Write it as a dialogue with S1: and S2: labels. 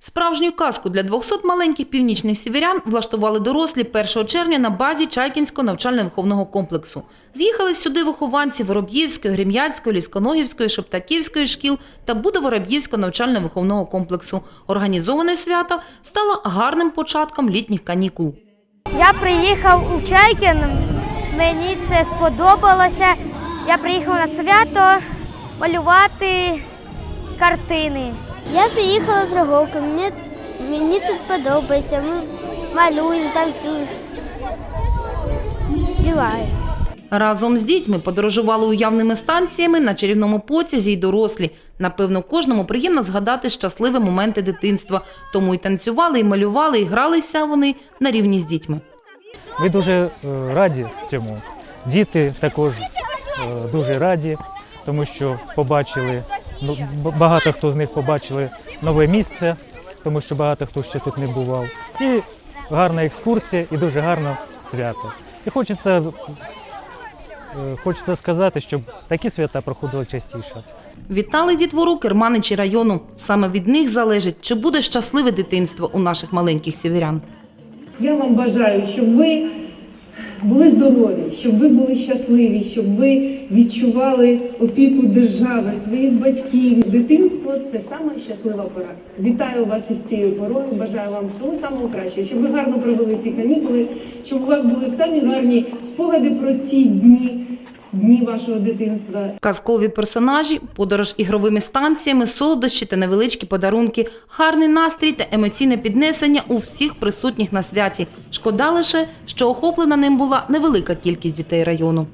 S1: Справжню казку для 200 маленьких північних сіверян влаштували дорослі 1 червня на базі Чайкінського навчально-виховного комплексу. З'їхались сюди вихованці Вороб'ївської, Грем'янської, Лісконогівської, Шептаківської шкіл та Будовороб'ївського навчально-виховного комплексу. Організоване свято стало гарним початком літніх канікул.
S2: Я приїхав у Чайкін, мені це сподобалося. Я приїхав на свято малювати картини.
S3: Я приїхала з Роговки, мені, мені тут подобається. Ми малюємо, танцюємо, співаємо.
S1: Разом з дітьми подорожували уявними станціями на чарівному потязі й дорослі. Напевно, кожному приємно згадати щасливі моменти дитинства. Тому й танцювали, і малювали, і гралися вони на рівні з дітьми.
S4: Ми дуже е, раді цьому. Діти також е, дуже раді, тому що побачили, багато хто з них побачили нове місце, тому що багато хто ще тут не бував. І гарна екскурсія, і дуже гарне свято. І хочеться, е, хочеться сказати, щоб такі свята проходили частіше.
S1: Вітали дітвору керманичі району. Саме від них залежить, чи буде щасливе дитинство у наших маленьких сіверян.
S5: Я вам бажаю, щоб ви були здорові, щоб ви були щасливі, щоб ви відчували опіку держави, своїх батьків. Дитинство це саме щаслива пора. Вітаю вас із цією порою. Бажаю вам всього самого кращого, щоб ви гарно провели ці канікули, щоб у вас були самі гарні спогади про ці дні, дні вашого дитинства.
S1: Казкові персонажі, подорож ігровими станціями, солодощі та невеличкі подарунки, гарний настрій та емоційне піднесення у всіх присутніх на святі. Шкода лише, що охоплена ним була невелика кількість дітей району.